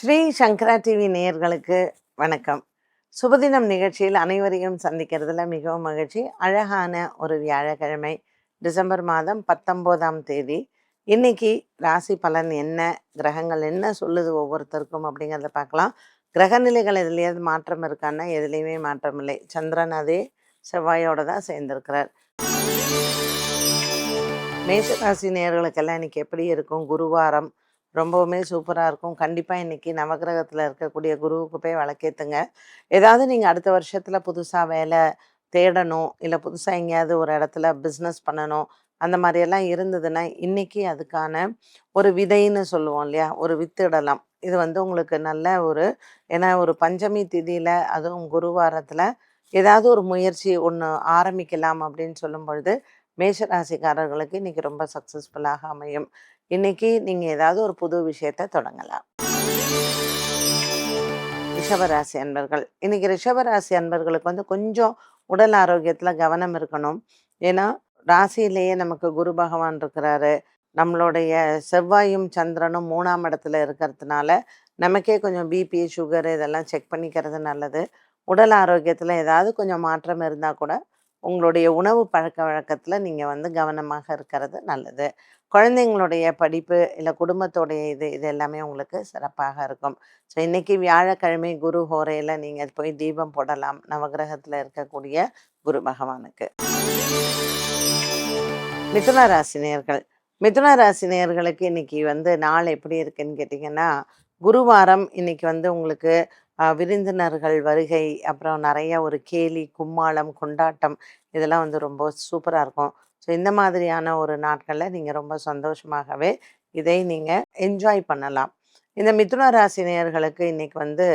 ஸ்ரீ சங்கரா TV நேயர்களுக்கு வணக்கம். சுபதினம் நிகழ்ச்சியில் அனைவரையும் சந்திக்கிறதுல மிகவும் மகிழ்ச்சி. அழகான ஒரு வியாழக்கிழமை டிசம்பர் மாதம் பத்தொம்போதாம் தேதி. இன்னைக்கு ராசி பலன் என்ன கிரகங்கள் என்ன சொல்லுது ஒவ்வொருத்தருக்கும் அப்படிங்கிறத பார்க்கலாம். கிரகநிலைகள் எதுலேயாவது மாற்றம் இருக்கான்னா எதுலேயுமே மாற்றம் இல்லை. சந்திரன் அதே செவ்வாயோடு தான் சேர்ந்திருக்கிறார். மேஷராசி நேயர்களுக்கெல்லாம் இன்னைக்கு எப்படி இருக்கும்? குருவாரம் ரொம்பவுமே சூப்பராக இருக்கும். கண்டிப்பாக இன்றைக்கி நவகிரகத்தில் இருக்கக்கூடிய குருவுக்கு போய் வழக்கேற்றுங்க ஏதாவது நீங்கள் அடுத்த வருஷத்தில் புதுசாக வேலை தேடணும் இல்லை புதுசாக எங்கேயாவது ஒரு இடத்துல பிஸ்னஸ் பண்ணணும் அந்த மாதிரியெல்லாம் இருந்ததுன்னா இன்றைக்கி அதுக்கான ஒரு விதைன்னு சொல்லுவோம் இல்லையா? ஒரு வித்திடலாம். இது வந்து உங்களுக்கு நல்ல ஒரு ஏன்னா ஒரு பஞ்சமி திதியில் அதுவும் குருவாரத்தில் ஏதாவது ஒரு முயற்சி ஒன்று ஆரம்பிக்கலாம் அப்படின்னு சொல்லும் பொழுது மேஷராசிக்காரர்களுக்கு இன்றைக்கி ரொம்ப சக்ஸஸ்ஃபுல்லாக அமையும். இன்னைக்கு நீங்கள் ஏதாவது ஒரு புது விஷயத்தை தொடங்கலாம். ரிஷபராசி அன்பர்கள். இன்னைக்கு ரிஷபராசி அன்பர்களுக்கு வந்து கொஞ்சம் உடல் ஆரோக்கியத்தில் கவனம் இருக்கணும். ஏன்னா ராசியிலேயே நமக்கு குரு பகவான் இருக்கிறாரு. நம்மளுடைய செவ்வாயும் சந்திரனும் மூணாம் இடத்துல இருக்கிறதுனால நமக்கே கொஞ்சம் பிபி சுகர் இதெல்லாம் செக் பண்ணிக்கிறது நல்லது. உடல் ஆரோக்கியத்தில் ஏதாவது கொஞ்சம் மாற்றம் இருந்தால் கூட உங்களுடைய உணவு பழக்க வழக்கத்தில் நீங்கள் வந்து கவனமாக இருக்கிறது நல்லது. குழந்தைங்களுடைய படிப்பு இல்லை குடும்பத்தோடைய இது இது எல்லாமே உங்களுக்கு சிறப்பாக இருக்கும். ஸோ இன்றைக்கி வியாழக்கிழமை குரு ஹோரையில் நீங்கள் போய் தீபம் போடலாம். நவகிரகத்தில் இருக்கக்கூடிய குரு பகவானுக்கு. மிதுன ராசினியர்கள் மிதுன ராசினியர்களுக்கு இன்னைக்கு வந்து நாள் எப்படி இருக்குன்னு கேட்டிங்கன்னா குருவாரம் இன்னைக்கு வந்து உங்களுக்கு விருந்தினர்கள் வருகை அப்புறம் நிறைய ஒரு கேலி கும்மாளம் கொண்டாட்டம் இதெல்லாம் வந்து ரொம்ப சூப்பராக இருக்கும். ஸோ இந்த மாதிரியான ஒரு நாட்களில் நீங்கள் ரொம்ப சந்தோஷமாகவே இதை நீங்கள் என்ஜாய் பண்ணலாம். இந்த மிதுன ராசினியர்களுக்கு இன்றைக்கி வந்து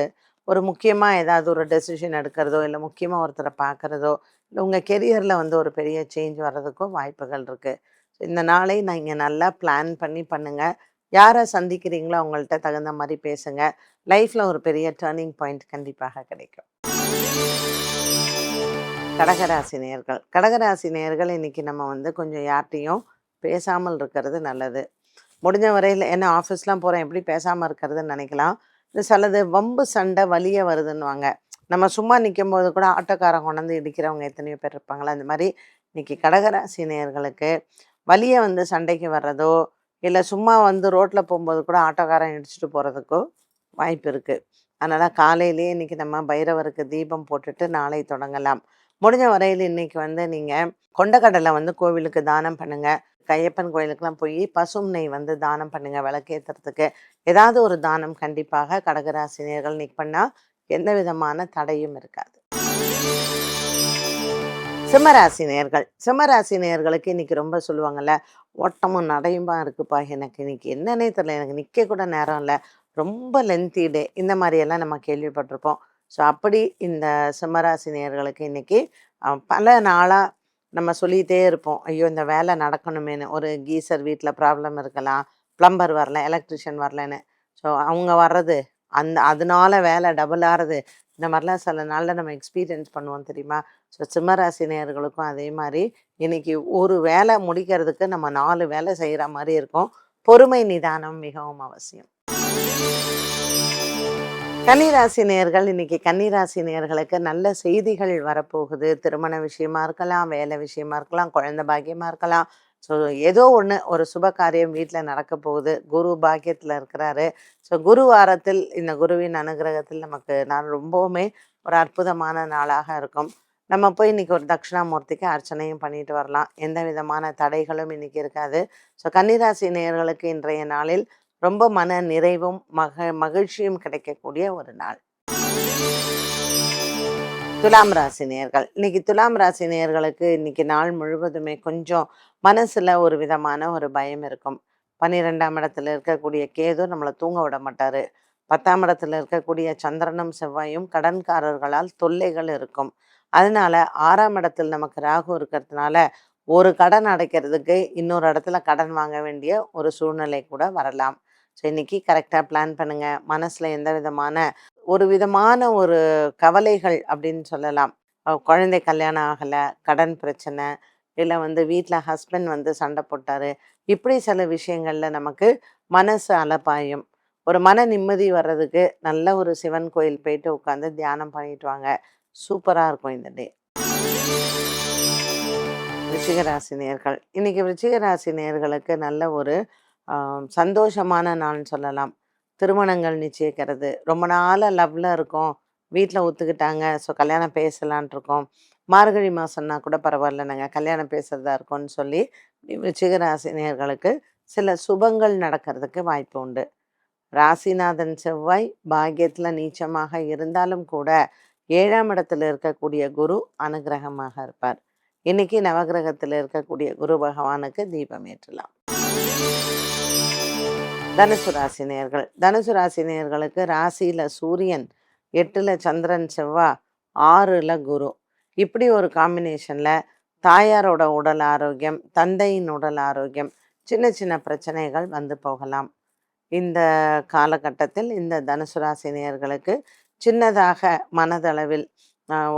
ஒரு முக்கியமாக ஏதாவது ஒரு டெசிஷன் எடுக்கிறதோ இல்லை முக்கியமாக ஒருத்தரை பார்க்குறதோ இல்லை உங்கள் கெரியரில் வந்து ஒரு பெரிய சேஞ்ச் வர்றதுக்கும் வாய்ப்புகள் இருக்குது ஸோ இந்த நாளை நீங்கள் நல்லா பிளான் பண்ணி பண்ணுங்கள் யாரை சந்திக்கிறீங்களோ அவங்கள்ட்ட தகுந்த மாதிரி பேசுங்க. லைஃப்பில் ஒரு பெரிய டேர்னிங் பாயிண்ட் கண்டிப்பாக கிடைக்கும். கடகராசி நேர்கள். கடகராசி நேர்கள் இன்னைக்கு நம்ம வந்து கொஞ்சம் யார்கிட்டையும் பேசாமல் இருக்கிறது நல்லது. முடிஞ்ச வரையில் என்ன ஆஃபீஸ்லாம் போகிறேன் எப்படி பேசாமல் இருக்கிறதுன்னு நினைக்கலாம். இது சிலது வம்பு சண்டை வலிய வருதுன்னுவாங்க. நம்ம சும்மா நிற்கும் போது கூட ஆட்டோக்காரன் கொண்டாந்து இடிக்கிறவங்க எத்தனையோ பேர் இருப்பாங்களா? அந்த மாதிரி இன்னைக்கு கடகராசி நேர்களுக்கு வலிய வந்து சண்டைக்கு வர்றதோ இல்லை சும்மா வந்து ரோட்டில் போகும்போது கூட ஆட்டோக்காரன் இடிச்சிட்டு போகிறதுக்கோ வாய்ப்பு இருக்குது அதனால் காலையிலேயே இன்னைக்கு நம்ம பைரவருக்கு தீபம் போட்டுட்டு நாளை தொடங்கலாம். முடிஞ்ச வரையில் இன்றைக்கி வந்து நீங்கள் கொண்டக்கடலை வந்து கோவிலுக்கு தானம் பண்ணுங்கள் கையப்பன் கோயிலுக்கெல்லாம் போய் பசும் நெய் வந்து தானம் பண்ணுங்கள் விளக்கேற்றுறதுக்கு ஏதாவது ஒரு தானம் கண்டிப்பாக கடகராசினியர்கள் இன்னைக்கு பண்ணால் எந்த விதமான தடையும் இருக்காது. சிம்மராசி நேர்கள் சிம்மராசி நேர்களுக்கு இன்னைக்கு ரொம்ப சொல்லுவாங்கல்ல ஓட்டமும் நடையுமா இருக்குப்பா. எனக்கு இன்றைக்கி என்னன்னே தெரியல. எனக்கு நிற்க கூட நேரம் இல்லை. ரொம்ப லென்த்தி டே இந்த மாதிரியெல்லாம் நம்ம கேள்விப்பட்டிருப்போம். ஸோ அப்படி இந்த சிம்மராசி நேர்களுக்கு இன்னைக்கு பல நாளாக நம்ம சொல்லிகிட்டே இருப்போம். ஐயோ இந்த வேலை நடக்கணுமேனு ஒரு கீசர் வீட்டில் ப்ராப்ளம் இருக்கலாம். ப்ளம்பர் வரல எலக்ட்ரிஷியன் வரலன்னு. ஸோ அவங்க வர்றது அந்த அதனால வேலை டபுள் ஆகிறது இந்த மாதிரிலாம் சில நாளில் நம்ம எக்ஸ்பீரியன்ஸ் பண்ணுவோம் தெரியுமா? ஸோ சிம்மராசி நேர்களுக்கும் அதே மாதிரி இன்னைக்கு ஒரு வேலை முடிக்கிறதுக்கு நம்ம நாலு வேலை செய்கிற மாதிரி இருக்கும். பொறுமை நிதானம் மிகவும் அவசியம். கன்னிராசி நேர்கள் இன்னைக்கு கன்னிராசி நேர்களுக்கு நல்ல செய்திகள் வரப்போகுது. திருமண விஷயமா இருக்கலாம் வேலை விஷயமா இருக்கலாம் குழந்தை பாக்கியமா இருக்கலாம் ஸோ ஏதோ ஒன்று ஒரு சுப காரியம் வீட்டில் நடக்க போகுது. குரு பாக்கியத்தில் இருக்கிறாரு. ஸோ குரு வாரத்தில் இந்த குருவின் அனுகிரகத்தில் நமக்கு நான் ரொம்பவுமே ஒரு அற்புதமான நாளாக இருக்கும். நம்ம போய் இன்றைக்கி ஒரு தட்சிணாமூர்த்திக்கு அர்ச்சனையும் பண்ணிட்டு வரலாம். எந்த விதமான தடைகளும் இன்றைக்கி இருக்காது. ஸோ கன்னிராசி நேயர்களுக்கு இன்றைய நாளில் ரொம்ப மன நிறைவும் மக மகிழ்ச்சியும் கிடைக்கக்கூடிய ஒரு நாள். துலாம் ராசி நேர்கள். இன்னைக்கு துலாம் ராசி நேர்களுக்கு இன்னைக்கு நாள் முழுவதுமே கொஞ்சம் மனசுல ஒரு விதமான ஒரு பயம் இருக்கும். பன்னிரெண்டாம் இடத்துல இருக்கக்கூடிய கேது நம்மளை தூங்க விட மாட்டாரு. பத்தாம் இடத்துல இருக்கக்கூடிய சந்திரனும் செவ்வாயும் கடன்காரர்களால் தொல்லைகள் இருக்கும். அதனால ஆறாம் இடத்தில் நமக்கு ராகு இருக்கிறதுனால ஒரு கடன் அடைக்கிறதுக்கு இன்னொரு இடத்துல கடன் வாங்க வேண்டிய ஒரு சூழ்நிலை கூட வரலாம். ஸோ இன்னைக்கு கரெக்டாக பிளான் பண்ணுங்கள் மனசில் எந்த விதமான ஒரு விதமான ஒரு கவலைகள் அப்படின்னு சொல்லலாம். குழந்தை கல்யாணம் ஆகலை கடன் பிரச்சனை இல்லை வந்து வீட்டில் ஹஸ்பண்ட் வந்து சண்டை போட்டார். இப்படி சில விஷயங்களில் நமக்கு மனசு அலப்பாயும். ஒரு மன நிம்மதி வர்றதுக்கு நல்ல ஒரு சிவன் கோயில் போயிட்டு உட்காந்து தியானம் பண்ணிட்டு வாங்க. சூப்பராக இருக்கும் இந்த டே. விருச்சிகராசி நேர்கள் இன்னைக்கு விருச்சிகராசி நேர்களுக்கு நல்ல ஒரு சந்தோஷமான நாள்னு சொல்லலாம். திருமணங்கள் நிச்சயிக்கிறது. ரொம்ப நாளாக லவ்வில் இருக்கோம். வீட்டில் ஒத்துக்கிட்டாங்க. ஸோ கல்யாணம் பேசலான் இருக்கோம் மார்கழி மாதம்னா கூட பரவாயில்ல. நாங்கள் கல்யாணம் பேசுறதா இருக்கோம்னு சொல்லி விருச்சிகராசி சில சுபங்கள் நடக்கிறதுக்கு வாய்ப்பு உண்டு. ராசிநாதன் செவ்வாய் பாக்கியத்தில் நீச்சமாக இருந்தாலும் கூட ஏழாம் இடத்துல இருக்கக்கூடிய குரு அனுகிரகமாக இருப்பார். இன்னைக்கு நவகிரகத்தில் இருக்கக்கூடிய குரு பகவானுக்கு தீபம் ஏற்றலாம். தனுசு ராசி நேர்கள் தனுசு ராசி நேர்களுக்கு ராசியில சூரியன் எட்டுல சந்திரன் செவ்வா ஆறுல குரு. இப்படி ஒரு காம்பினேஷன்ல தாயாரோட உடல் ஆரோக்கியம் தந்தையின் உடல் ஆரோக்கியம் சின்ன சின்ன பிரச்சனைகள் வந்து போகலாம். இந்த காலகட்டத்தில் இந்த தனுசு ராசி நேர்களுக்கு சின்னதாக மனதளவில்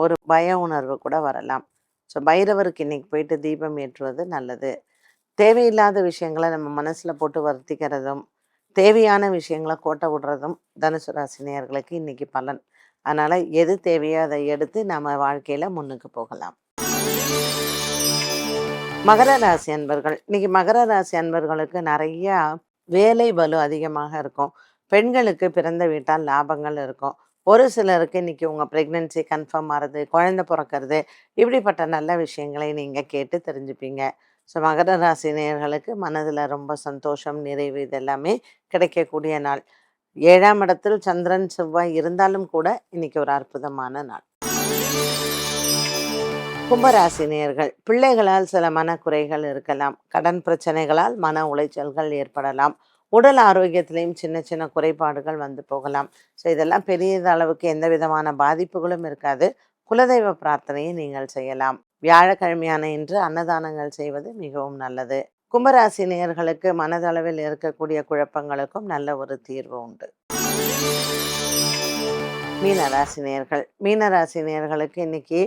ஒரு பய உணர்வு கூட வரலாம். ஸோ பைரவருக்கு இன்னைக்கு போயிட்டு தீபம் ஏற்றுவது நல்லது. தேவையில்லாத விஷயங்களை நம்ம மனசில் போட்டு வருத்திக்கிறதும் தேவையான விஷயங்களை கோட்டை விடுறதும் தனுசு ராசி நேயர்களுக்கு இன்னைக்கு பலன். அதனால் எது தேவையோ அதை எடுத்து நம்ம வாழ்க்கையில் முன்னுக்கு போகலாம். மகர ராசி அன்பர்கள் இன்னைக்கு மகர ராசி அன்பர்களுக்கு நிறையா வேலை பலு அதிகமாக இருக்கும். பெண்களுக்கு பிறந்த வீட்டால் லாபங்கள் இருக்கும். ஒரு சிலருக்கு இன்னைக்கு உங்கள் ப்ரெக்னென்சி கன்ஃபார்ம் ஆகிறது குழந்தை பிறக்கிறது இப்படிப்பட்ட நல்ல விஷயங்களை நீங்கள் கேட்டு தெரிஞ்சுப்பீங்க. ஸோ மகர ராசி நேயர்களுக்கு மனதில் ரொம்ப சந்தோஷம் நிறைவு இதெல்லாமே கிடைக்கக்கூடிய நாள். ஏழாம் இடத்தில் சந்திரன் செவ்வாய் இருந்தாலும் கூட இன்னைக்கு ஒரு அற்புதமான நாள். கும்பராசி நேயர்கள் பிள்ளைகளால் சில மனக்குறைகள் இருக்கலாம். கடன் பிரச்சனைகளால் மன உளைச்சல்கள் ஏற்படலாம். உடல் ஆரோக்கியத்திலையும் சின்ன சின்ன குறைபாடுகள் வந்து போகலாம். ஸோ இதெல்லாம் பெரிய அளவுக்கு எந்த விதமான பாதிப்புகளும் இருக்காது. குலதெய்வ பிரார்த்தனையை நீங்கள் செய்யலாம். வியாழக்கிழமையான இன்று அன்னதானங்கள் செய்வது மிகவும் நல்லது. கும்பராசி நேயர்களுக்கு மனதளவில் இருக்கக்கூடிய குழப்பங்களுக்கும் நல்ல ஒரு தீர்வு உண்டு. மீனராசி நேர்கள் மீனராசி நேர்களுக்கு இன்னைக்கு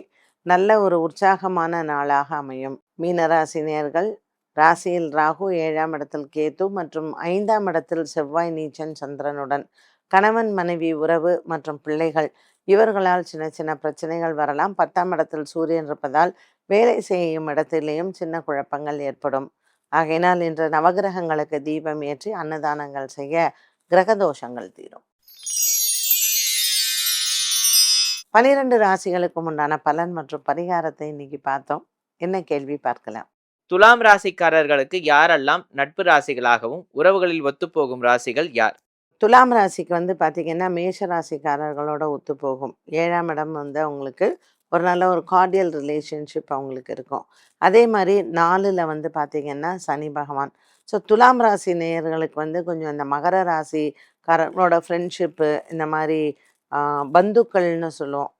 நல்ல ஒரு உற்சாகமான நாளாக அமையும். மீனராசி நேர்கள் ராசியில் ராகு ஏழாம் இடத்தில் கேது மற்றும் ஐந்தாம் இடத்தில் செவ்வாய் நீச்சன் சந்திரனுடன் கணவன் மனைவி உறவு மற்றும் பிள்ளைகள் இவர்களால் சின்ன சின்ன பிரச்சனைகள் வரலாம். பத்தாம் இடத்தில் சூரியன் இருப்பதால் வேலை செய்யும் இடத்திலேயும் சின்ன குழப்பங்கள் ஏற்படும். ஆகையினால் இன்று நவகிரகங்களுக்கு தீபம் ஏற்றி அன்னதானங்கள் செய்ய கிரகதோஷங்கள் தீரும். பனிரெண்டு ராசிகளுக்கும் உண்டான பலன் மற்றும் பரிகாரத்தை இன்னைக்கு பார்த்தோம். என்ன கேள்வி பார்க்கலாம். துலாம் ராசிக்காரர்களுக்கு யாரெல்லாம் நட்பு ராசிகளாகவும் உறவுகளில் ஒத்துப்போகும் ராசிகள் யார்? துலாம் ராசிக்கு வந்து பார்த்தீங்கன்னா மேஷ ராசிக்காரர்களோட ஒத்து போகும். ஏழாம் இடம் வந்து அவங்களுக்கு ஒரு நல்ல ஒரு கார்டியல் ரிலேஷன்ஷிப் அவங்களுக்கு இருக்கும். அதே மாதிரி நாலில் வந்து பார்த்தீங்கன்னா சனி பகவான். ஸோ துலாம் ராசி நேயர்களுக்கு வந்து கொஞ்சம் இந்த மகர ராசிக்காரர்களோட ஃப்ரெண்ட்ஷிப்பு இந்த மாதிரி பந்துக்கள்னு சொல்லுவோம்.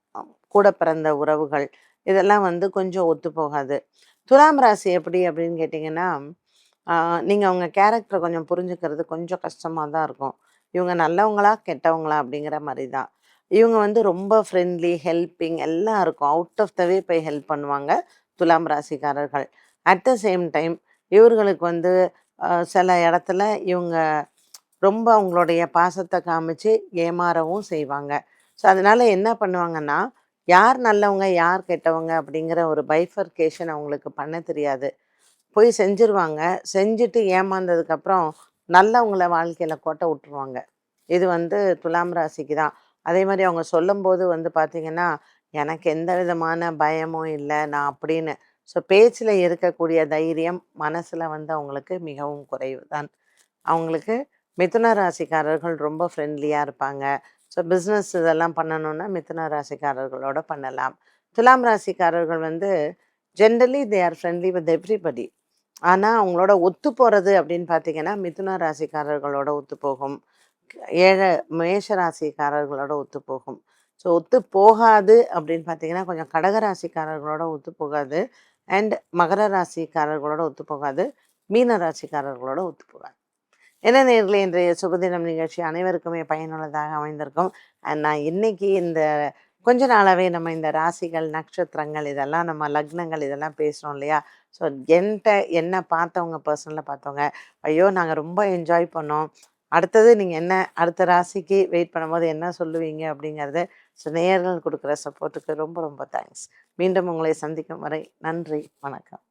கூட பிறந்த உறவுகள் இதெல்லாம் வந்து கொஞ்சம் ஒத்து போகாது. துலாம் ராசி எப்படி அப்படின்னு கேட்டிங்கன்னா நீங்கள் அவங்க கேரக்டரை கொஞ்சம் புரிஞ்சுக்கிறது கொஞ்சம் கஷ்டமாக தான் இருக்கும். இவங்க நல்லவங்களா கெட்டவங்களா அப்படிங்கிற மாதிரி தான். இவங்க வந்து ரொம்ப ஃப்ரெண்ட்லி ஹெல்ப்பிங் எல்லாம் இருக்கும். அவுட் ஆஃப் த வே போய் ஹெல்ப் பண்ணுவாங்க துலாம் ராசிக்காரர்கள். அட் த சேம் டைம் இவர்களுக்கு வந்து சில இடத்துல இவங்க ரொம்ப அவங்களுடைய பாசத்தை காமிச்சு ஏமாறவும் செய்வாங்க. ஸோ அதனால் என்ன பண்ணுவாங்கன்னா யார் நல்லவங்க யார் கெட்டவங்க அப்படிங்கிற ஒரு பைஃபர்கேஷன் அவங்களுக்கு பண்ண தெரியாது. போய் செஞ்சிருவாங்க. செஞ்சுட்டு ஏமாந்ததுக்கப்புறம் நல்லவங்கள வாழ்க்கையில் கோட்டை விட்டுருவாங்க இது வந்து துலாம் ராசிக்கு தான். அதே மாதிரி அவங்க சொல்லும்போது வந்து பார்த்திங்கன்னா எனக்கு எந்த விதமான பயமும் இல்லை நான் அப்படின்னு. ஸோ பேச்சில் இருக்கக்கூடிய தைரியம் மனசில் வந்து அவங்களுக்கு மிகவும் குறைவு தான். அவங்களுக்கு மிதுன ராசிக்காரர்கள் ரொம்ப ஃப்ரெண்ட்லியாக இருப்பாங்க. ஸோ பிஸ்னஸ் இதெல்லாம் பண்ணணுன்னா மிதுன ராசிக்காரர்களோட பண்ணலாம். துலாம் ராசிக்காரர்கள் வந்து generally they are friendly with everybody ஆனால் அவங்களோட ஒத்து போகிறது அப்படின்னு பார்த்தீங்கன்னா மிதுன ராசிக்காரர்களோட ஒத்து போகும். ஏழை மேஷ ராசிக்காரர்களோட ஒத்து போகும். ஸோ ஒத்து போகாது அப்படின்னு பார்த்தீங்கன்னா கொஞ்சம் கடக ராசிக்காரர்களோட ஒத்து போகாது. அண்ட் மகர ராசிக்காரர்களோட ஒத்து போகாது. மீன ராசிக்காரர்களோட ஒத்து போகாது. என்ன நேரில் இன்றைய சுபதினம் நிகழ்ச்சி அனைவருக்குமே பயனுள்ளதாக அமைந்திருக்கும். அண்ட் நான் இன்னைக்கு இந்த கொஞ்ச நாளாகவே நம்ம இந்த ராசிகள் நட்சத்திரங்கள் இதெல்லாம் நம்ம லக்னங்கள் இதெல்லாம் பேசுகிறோம் இல்லையா? ஸோ என்கிட்ட என்ன பார்த்தவங்க பர்சனலாக பார்த்தவங்க ஐயோ நாங்கள் ரொம்ப என்ஜாய் பண்ணோம். அடுத்தது நீங்கள் என்ன அடுத்த ராசிக்கு வெயிட் பண்ணும்போது என்ன சொல்லுவீங்க? அப்படிங்கிறத ஸோ நேயர்கள் கொடுக்குற சப்போர்ட்டுக்கு ரொம்ப ரொம்ப தேங்க்ஸ். மீண்டும் உங்களை சந்திக்கும் வரை நன்றி வணக்கம்.